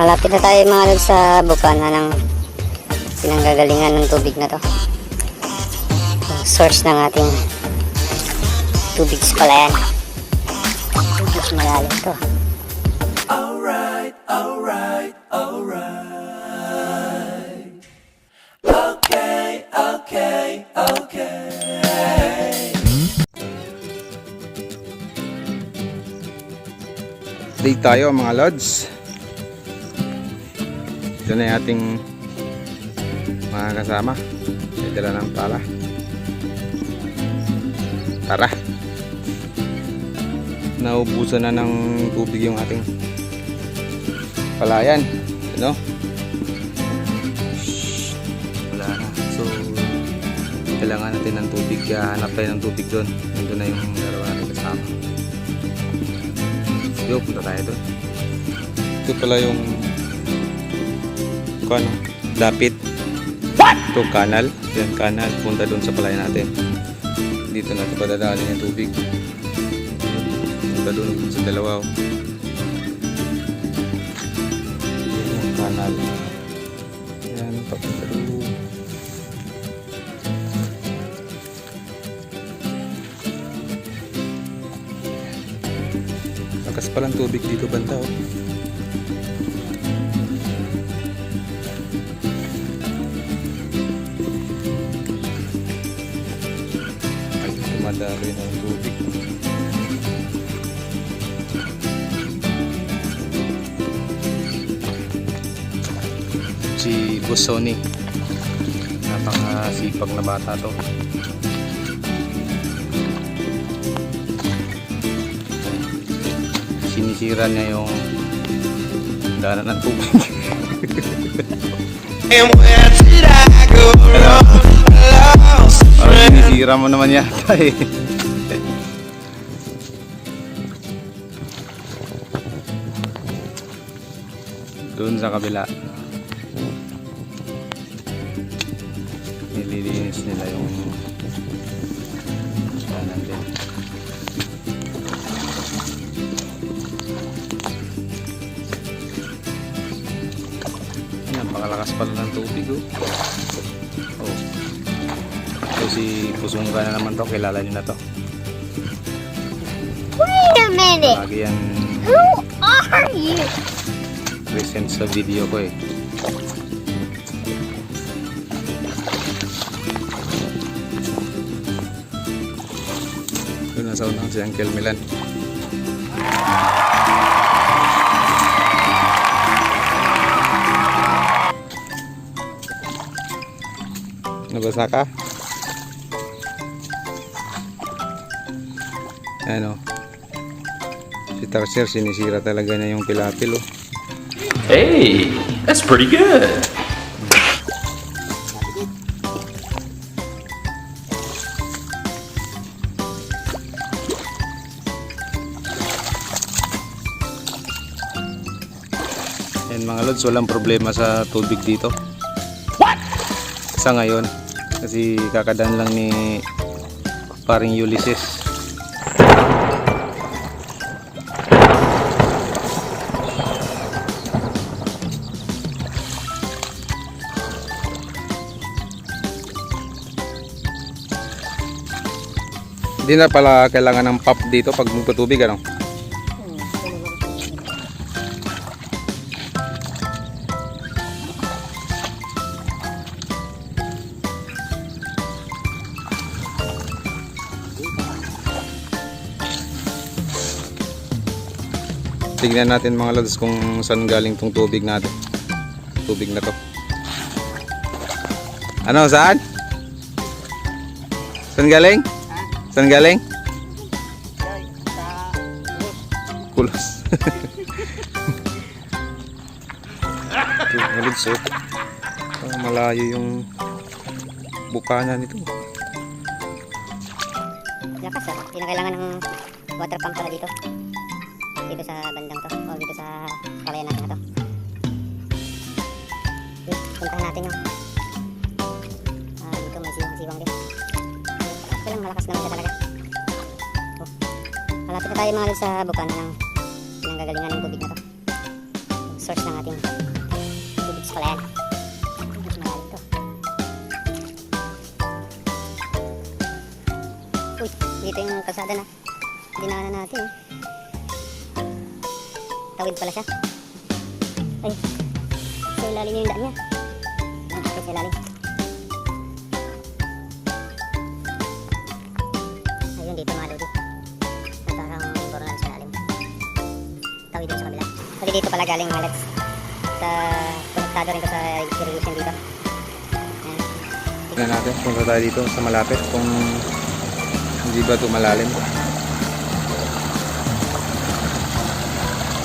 Malapit na tayo mga lods sa bukana ng pinanggagalingan ng tubig na to. Source ng ating tubig sa palayan. Tubig malalim to. Update tayo mga lods. Ito na ating mga kasama. May dala ng pala. Tara. Naubusan na ng tubig yung ating palayan. Ano? Wala na. So, kailangan natin ng tubig. Kaya hanap tayo ng tubig doon. Nandun na yung Yo, punta tayo doon. Ito pala yung kung ano, dapit. What? Ito, kanal. Yan, kanal. Punta doon sa palay natin. Dito natin padadaanin yung tubig. Punta doon sa dalawa. oh. Yan yung kanal. Yan, papunta doon. Palang tubig dito banta oh. Ay, tumadaloy na yung tubig. Si Boss Sony. Napakasipag na bata to. Sinisira niya yung daanan ng tubig. Parang sinisira mo naman yata eh. Doon sa kabila. Nililinis nila yung daanan din. Napakalakas pala ng tubig oh. Oh. So si Pusungga na naman to, kilala niyo na to. Wait a minute! Lagi yan Who are you? present sa video ko eh. Doon nasa unang si Uncle Milan. Nabasa ka? Ano? Si Tarsier sinisira talaga niya yung pilapil oh. Hey, that's pretty good. Yan mga lods, walang problema sa tubig dito. What? Sa ngayon. Kasi kakadaan lang ni paring Ulysses. Hindi na pala kailangan ng pump dito pag magpatubig ano? Tignan natin mga lods kung saan galing tong tubig natin. Tubig na to. Ano, saan? Saan galing? Saan galing? Kulos. Mga lods, oh. Parang malayo yung bukana nito. Lakas ah. Hindi na kailangan ng water pump pala dito. Dito sa natin yung ah, dito may siwang-siwang din. Ito lang malakas naman siya talaga. Oh. Malapit na tayo mga lods sa bukana ng pinanggagalingan ng tubig na to. source ng ating tubig sa palayan. Uy, dito yung kalsada na dinaanan natin. eh. Tawid pala siya. Ay, sa ilalim niya yung daan niya. Sa ilalim. Ayun, dito mga lodi. Nagkakang borolan sa ilalim. Tawid dun sa kabila. Kasi dito pala galing mga lads. Sa konektado rin ko sa irrigation dito. Tignan natin, punta tayo dito sa malapit kung hindi ba ito malalim.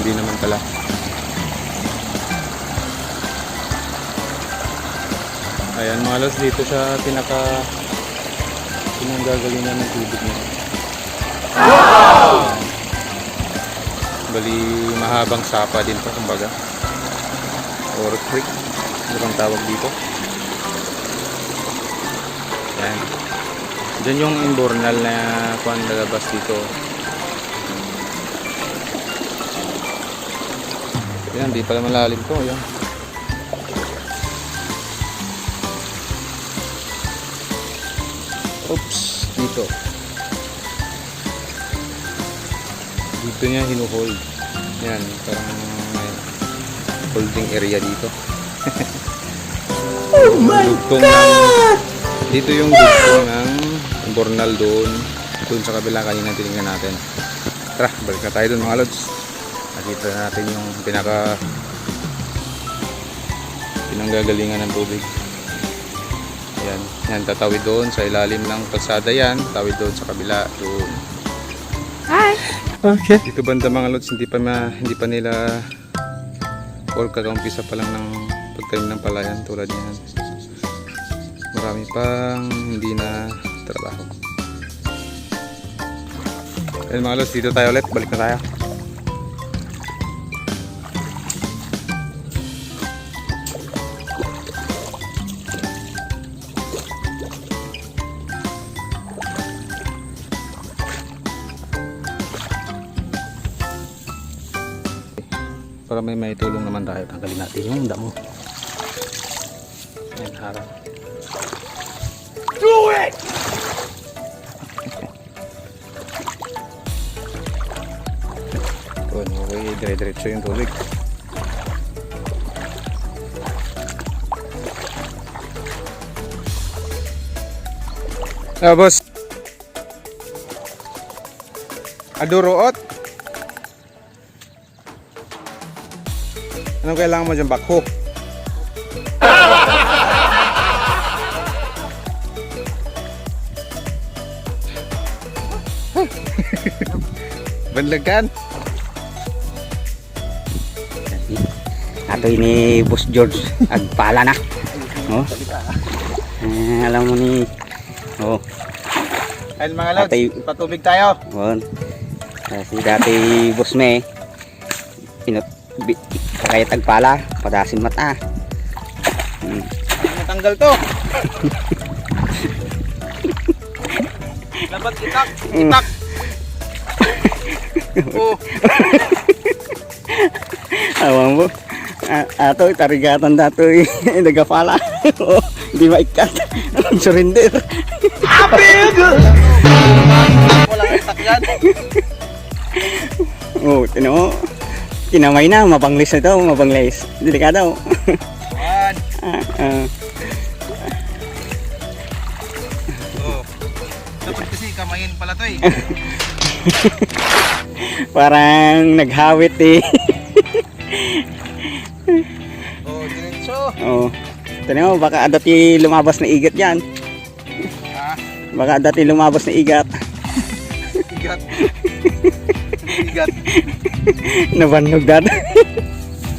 Hindi naman pala. Ayan mga lods, dito siya pinaka pinanggagalingan ng tubig niya. Bali mahabang sapa din to kumbaga. Or creek. Ano tawag dito? Yan. Diyan yung imbornal na kuan lalabas dito. Yan, di pala malalim to. Yan. Oops, dito. Dito niya hinuhold. Yan, parang may holding area dito. oh my God! dito yung dugtong ng Bornal doon. Doon sa kabila kanina tinignan natin. Tara, balik na tayo doon mga lods. Nakita natin yung pinaka pinanggagalingan ng tubig. Yan, yan tatawid doon sa ilalim ng kalsada yan. Tawid doon sa kabila doon. Hi. Okay. Dito banda mga lods, hindi pa ma, hindi pa nila or kakaumpisa pa lang ng pagtanim ng palayan tulad niyan marami pang hindi na trabaho. Ayun mga lods, dito tayo ulit. Balik na tayo. Para may may tulong naman tayo. Tanggalin natin yung damo. Ayan, harap. Yun, okay, dire-diretso yung tubig. Ah, boss. Aduroot. Anong kailangan mo dyan? Bakho. Banlagan. Ato ini Boss George agpala na. Oh. Eh, alam mo ni Oh, Ayun mga lods, Atay- patubig tayo. won. si dati Boss Me pinot bi, kaya tagpala, padasin mata. Hmm. Natanggal to. Labat itak, itak. oh, Awang mo. Ato tarigatan dato nagapala. oh, di maikat. Surrender. walang itak yan. Oh, tino. Kinamay na, mabanglis na to, mabanglis. Delikado. Yan. ah, ah. Oh. Dapat kasi kamayin pala to eh. Parang naghawit eh. Oh, diretso. oh. Tino mo, baka dati lumabas na igat yan. Ha? Baka dati lumabas na igat. Igat. Igat. Nabanog dad.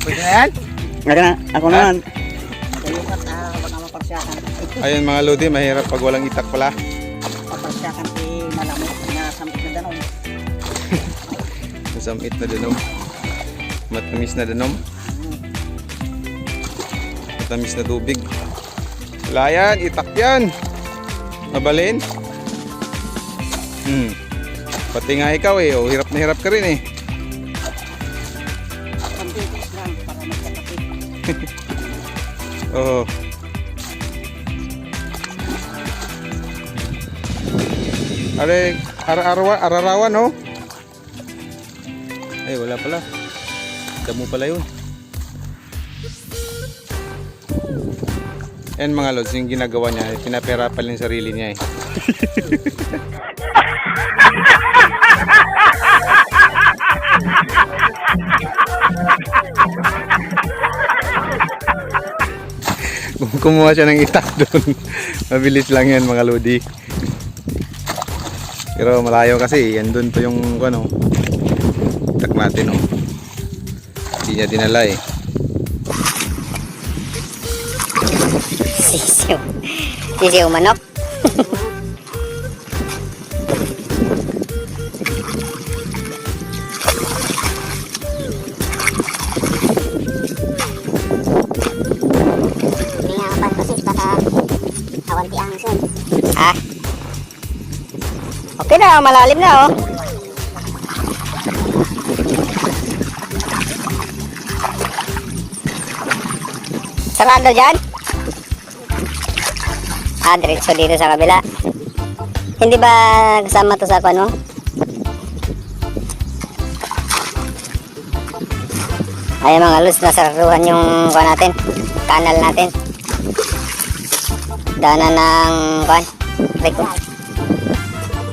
Pwede na yan? Ako na, ako naman. Kayukat, ah, baka maparsyakan. Ayun mga lodi, mahirap pag walang itak pala. Maparsyakan si malamot na samit na danon. Nasamit na danom. Matamis na danom. Matamis na tubig. Wala yan, itak yan. Mabalin. Hmm. Pati nga ikaw eh, oh, hirap na hirap ka rin eh. Oo. Are, ara-arawa, ararawan, no? Ay, wala pala. Damo pala yun. Yan mga lods, yung ginagawa niya, pinaperapan yung sarili niya eh. Kumuha siya ng itak doon. Mabilis lang yan mga lodi. Pero malayo kasi, yan doon pa yung ano, itak natin oh. Hindi niya dinala eh. Sisiw. Sisiw manok. Okay na, malalim na oh. Sarado dyan? Ah, diretso dito sa kabila. Hindi ba kasama to sa ano? Ay mga lus, nasararuhan yung kuha natin. Kanal natin. Daanan ng kuha. Reko.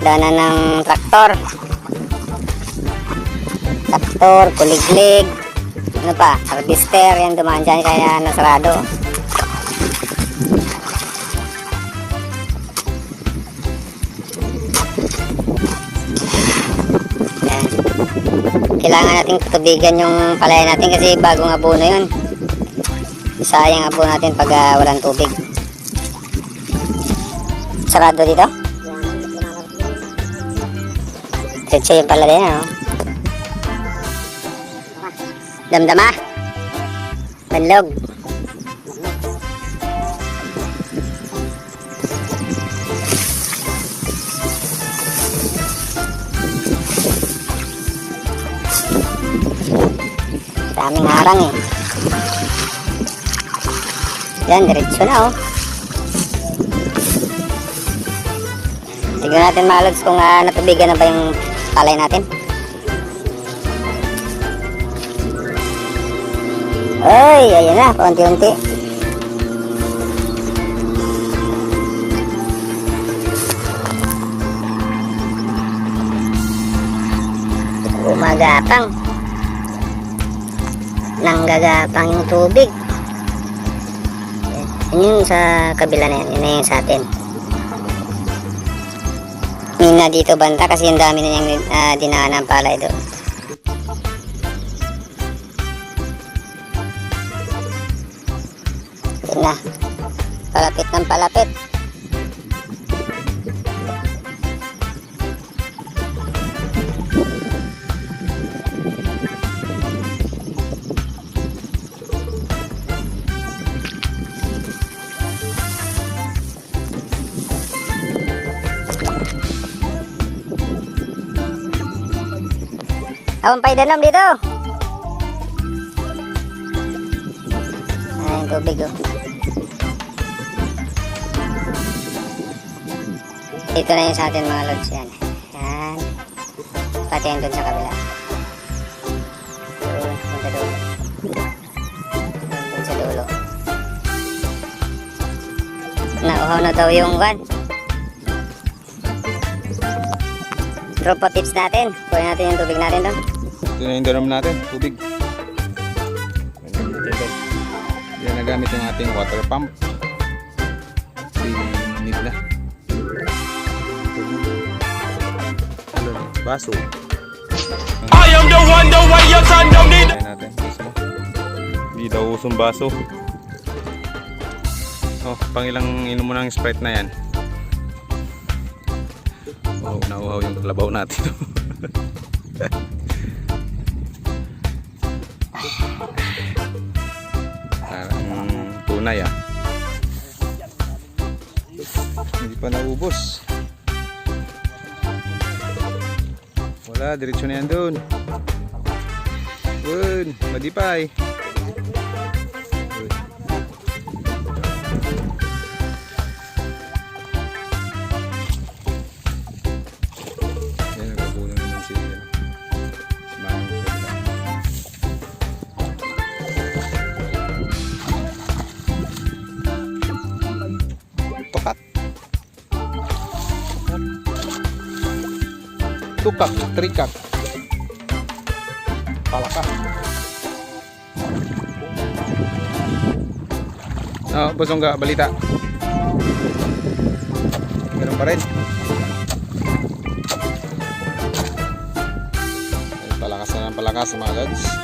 Daanan ng traktor. Traktor, kuliglig. Ano pa? Harvester. Yan dumaan dyan kaya nasarado. Kailangan nating tutubigan yung palaya natin kasi bagong abono yun. Sayang abono natin pag ah, walang tubig. Sarado dito? Diretso yung palaya na, oh. Damdama. Banlog. Daming harang eh. Yan, diretso na oh. Tignan natin mga lods kung uh, natubigan na ba yung palay natin. Ay, ayan na, paunti-unti. Umagapang. Nanggagapang yung tubig. Yun yung sa kabila na yan. Yun na yung sa atin. Mina dito banta kasi yung dami na niyang uh, dinaanan palay doon. Yun na. Palapit ng palapit. Awang pay danom dito. Ay, tubig oh. Dito na yung sa atin mga lods yan. Yan. Pati yan dun sa kabila. Doon, punta dulo. Dun sa dulo. Nauhaw na daw yung Tropa tips natin. Kunin natin yung tubig natin doon. Ito na yung drum natin, tubig. Yan nagamit yung ating water pump. Kasi need na. Ano, baso. I am the one, the way your son don't need. Natin. Baso. Hindi daw usong baso. Oh, pangilang inom mo ng Sprite na yan. Nauhaw yung kalabaw natin. Parang tunay ah. Hindi pa naubos. Wala, diretso na yan doon. Good, madipay. 2 cup, 3. Palaka. Oh, busong ka, balita. Ganun pa rin. Palakas na ng palakas mga lods.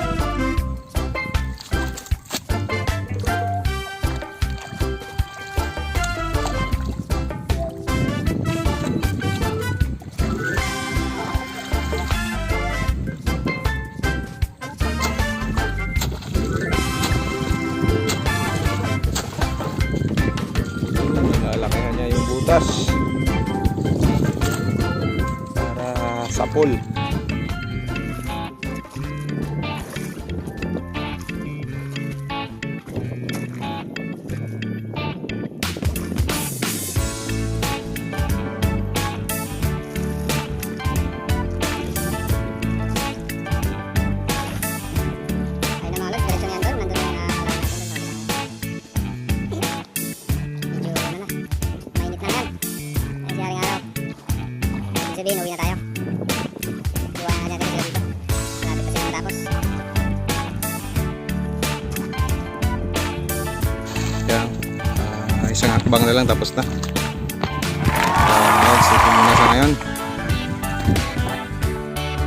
lang tapos na.